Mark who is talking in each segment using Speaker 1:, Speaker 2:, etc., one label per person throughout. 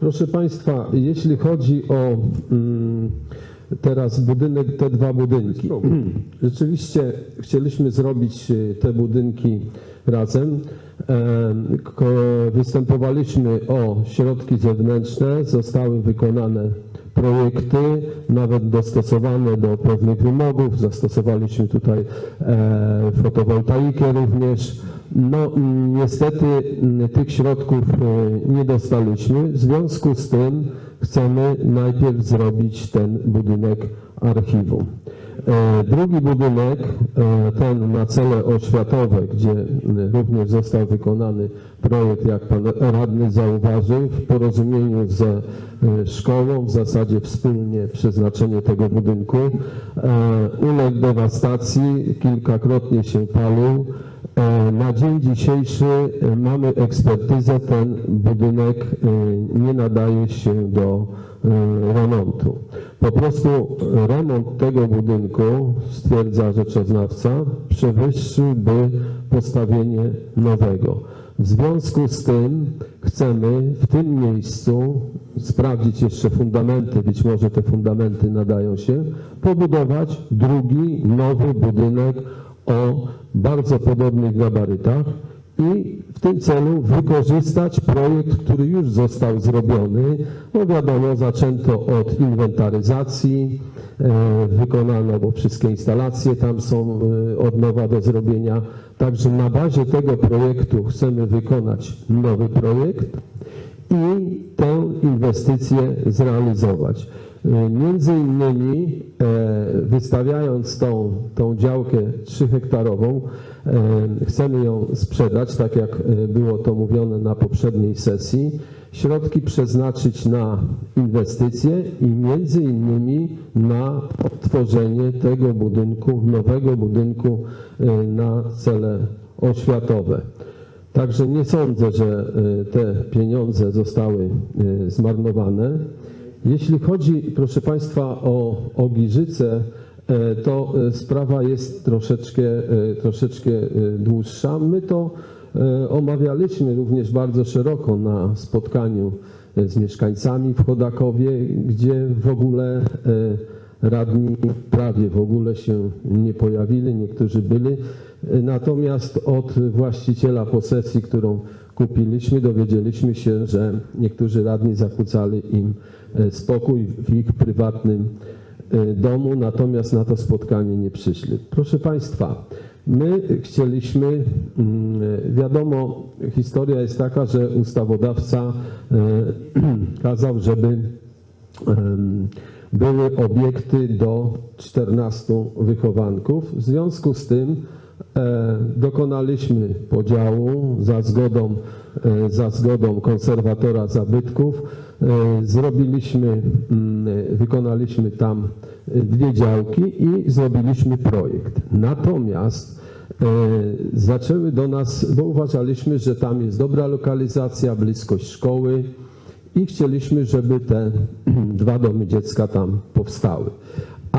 Speaker 1: Proszę Państwa, jeśli chodzi o mm, teraz budynek, te dwa budynki. Rzeczywiście chcieliśmy zrobić y, te budynki razem. Występowaliśmy o środki zewnętrzne, zostały wykonane projekty, nawet dostosowane do pewnych wymogów. Zastosowaliśmy tutaj e, fotowoltaikę również. No mm, niestety mm, tych środków e, nie dostaliśmy. W związku z tym chcemy najpierw zrobić ten budynek archiwum. E, Drugi budynek, e, ten na cele oświatowe, gdzie m, również został wykonany projekt, jak pan radny zauważył, w porozumieniu ze szkołą, w zasadzie wspólnie przeznaczenie tego budynku, uległ dewastacji, kilkakrotnie się palił. E, Na dzień dzisiejszy e, mamy ekspertyzę, ten budynek e, nie nadaje się do remontu. Po prostu remont tego budynku, stwierdza rzeczoznawca, przewyższyłby postawienie nowego. W związku z tym chcemy w tym miejscu sprawdzić jeszcze fundamenty, być może te fundamenty nadają się, pobudować drugi, nowy budynek o bardzo podobnych gabarytach i w tym celu wykorzystać projekt, który już został zrobiony. No wiadomo, zaczęto od inwentaryzacji, e, wykonano, bo wszystkie instalacje tam są e, od nowa do zrobienia. Także na bazie tego projektu chcemy wykonać nowy projekt i tę inwestycję zrealizować. E, Między innymi e, wystawiając tą, tą działkę 3 hektarową, e, chcemy ją sprzedać, tak jak było to mówione na poprzedniej sesji, środki przeznaczyć na inwestycje i między innymi na odtworzenie tego budynku, nowego budynku na cele oświatowe. Także nie sądzę, że te pieniądze zostały zmarnowane. Jeśli chodzi, proszę Państwa, o, o Giżyce, e, to e, sprawa jest troszeczkę, e, troszeczkę dłuższa. My to omawialiśmy również bardzo szeroko na spotkaniu z mieszkańcami w Chodakowie, gdzie w ogóle radni prawie w ogóle się nie pojawili, niektórzy byli. Natomiast od właściciela posesji, którą kupiliśmy, dowiedzieliśmy się, że niektórzy radni zakłócali im e, spokój w ich prywatnym e, domu, natomiast na to spotkanie nie przyszli. Proszę Państwa, my chcieliśmy, mm, wiadomo, historia jest taka, że ustawodawca e, kazał, żeby były obiekty do 14 wychowanków. W związku z tym e, dokonaliśmy podziału za zgodą, e, za zgodą konserwatora zabytków. E, zrobiliśmy, mm, wykonaliśmy tam e, dwie działki i zrobiliśmy projekt. Natomiast e, zaczęły do nas, bo uważaliśmy, że tam jest dobra lokalizacja, bliskość szkoły, i chcieliśmy, żeby te dwa domy dziecka tam powstały.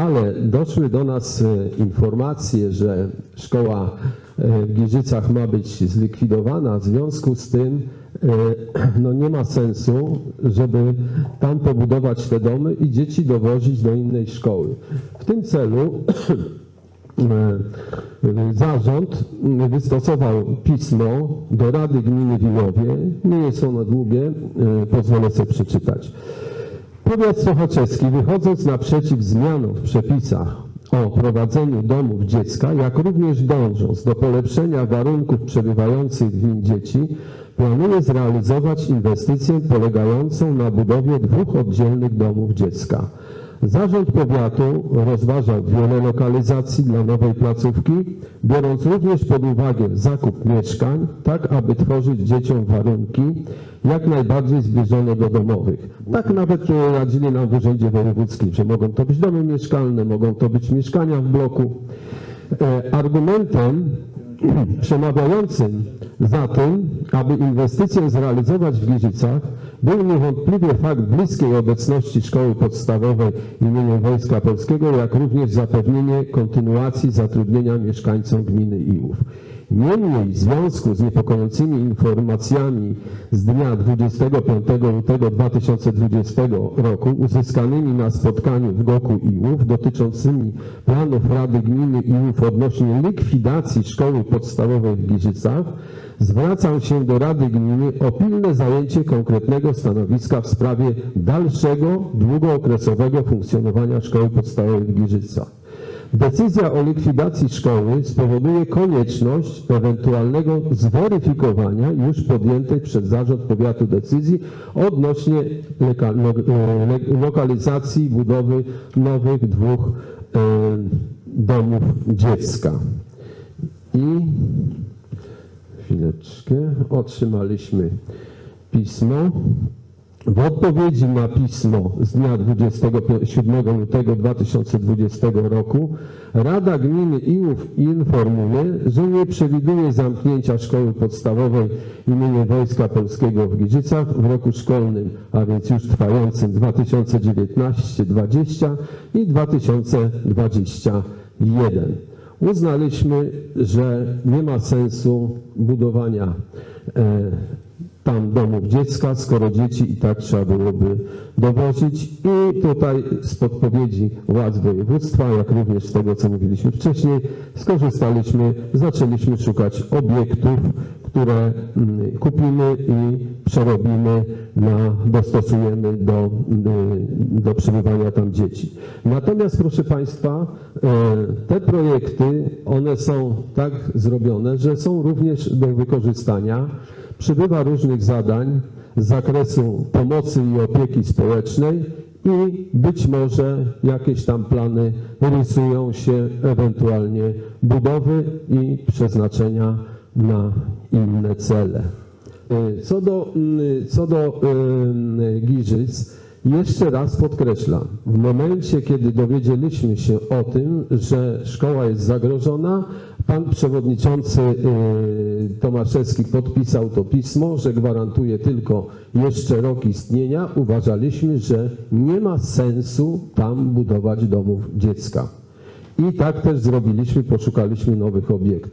Speaker 1: Ale doszły do nas e, informacje, że szkoła e, w Giżycach ma być zlikwidowana, w związku z tym e, no nie ma sensu, żeby tam pobudować te domy i dzieci dowozić do innej szkoły. W tym celu Zarząd wystosował pismo do Rady Gminy Wiłowie. Nie jest ono długie, pozwolę sobie przeczytać. Powiat Sochaczewski, wychodząc naprzeciw zmianom w przepisach o prowadzeniu domów dziecka, jak również dążąc do polepszenia warunków przebywających w nim dzieci, planuje zrealizować inwestycję polegającą na budowie dwóch oddzielnych domów dziecka. Zarząd powiatu rozważał wiele lokalizacji dla nowej placówki, biorąc również pod uwagę zakup mieszkań, tak aby tworzyć dzieciom warunki jak najbardziej zbliżone do domowych. Tak nawet radzili nam w Urzędzie Wojewódzkim, że mogą to być domy mieszkalne, mogą to być mieszkania w bloku. E, Argumentem przemawiającym za tym, aby inwestycję zrealizować w Giżycach, był niewątpliwie fakt bliskiej obecności szkoły podstawowej imienia Wojska Polskiego, jak również zapewnienie kontynuacji zatrudnienia mieszkańcom gminy Iłów. Niemniej w związku z niepokojącymi informacjami z dnia 25 lutego 2020 roku uzyskanymi na spotkaniu w Goku Iłów dotyczącymi planów Rady Gminy Iłów odnośnie likwidacji szkoły podstawowej w Giżycach, zwracam się do Rady Gminy o pilne zajęcie konkretnego stanowiska w sprawie dalszego, długookresowego funkcjonowania szkoły podstawowej w Giżycach. Decyzja o likwidacji szkoły spowoduje konieczność ewentualnego zweryfikowania już podjętej przez Zarząd Powiatu decyzji odnośnie lo- e, lokalizacji budowy nowych dwóch e, domów dziecka. I chwileczkę, otrzymaliśmy pismo. W odpowiedzi na pismo z dnia 27 lutego 2020 roku Rada Gminy Iłów informuje, że nie przewiduje zamknięcia szkoły podstawowej imienia Wojska Polskiego w Giżycach w roku szkolnym, a więc już trwającym 2019-20 i 2021 uznaliśmy, że nie ma sensu budowania e, tam domów dziecka, skoro dzieci i tak trzeba byłoby dowozić. I tutaj z podpowiedzi władz województwa, jak również z tego, co mówiliśmy wcześniej, skorzystaliśmy, zaczęliśmy szukać obiektów, które mm, kupimy i przerobimy, na, dostosujemy do, y, do przebywania tam dzieci. Natomiast, proszę Państwa, e, te projekty, one są tak zrobione, że są również do wykorzystania. Przybywa różnych zadań z zakresu pomocy i opieki społecznej i być może jakieś tam plany rysują się ewentualnie budowy i przeznaczenia na inne cele. Y, Co do, mm, co do y, Giżyc, jeszcze raz podkreślam, w momencie, kiedy dowiedzieliśmy się o tym, że szkoła jest zagrożona, pan przewodniczący y, Tomaszewski podpisał to pismo, że gwarantuje tylko jeszcze rok istnienia. Uważaliśmy, że nie ma sensu tam budować domów dziecka. I tak też zrobiliśmy, poszukaliśmy nowych obiektów.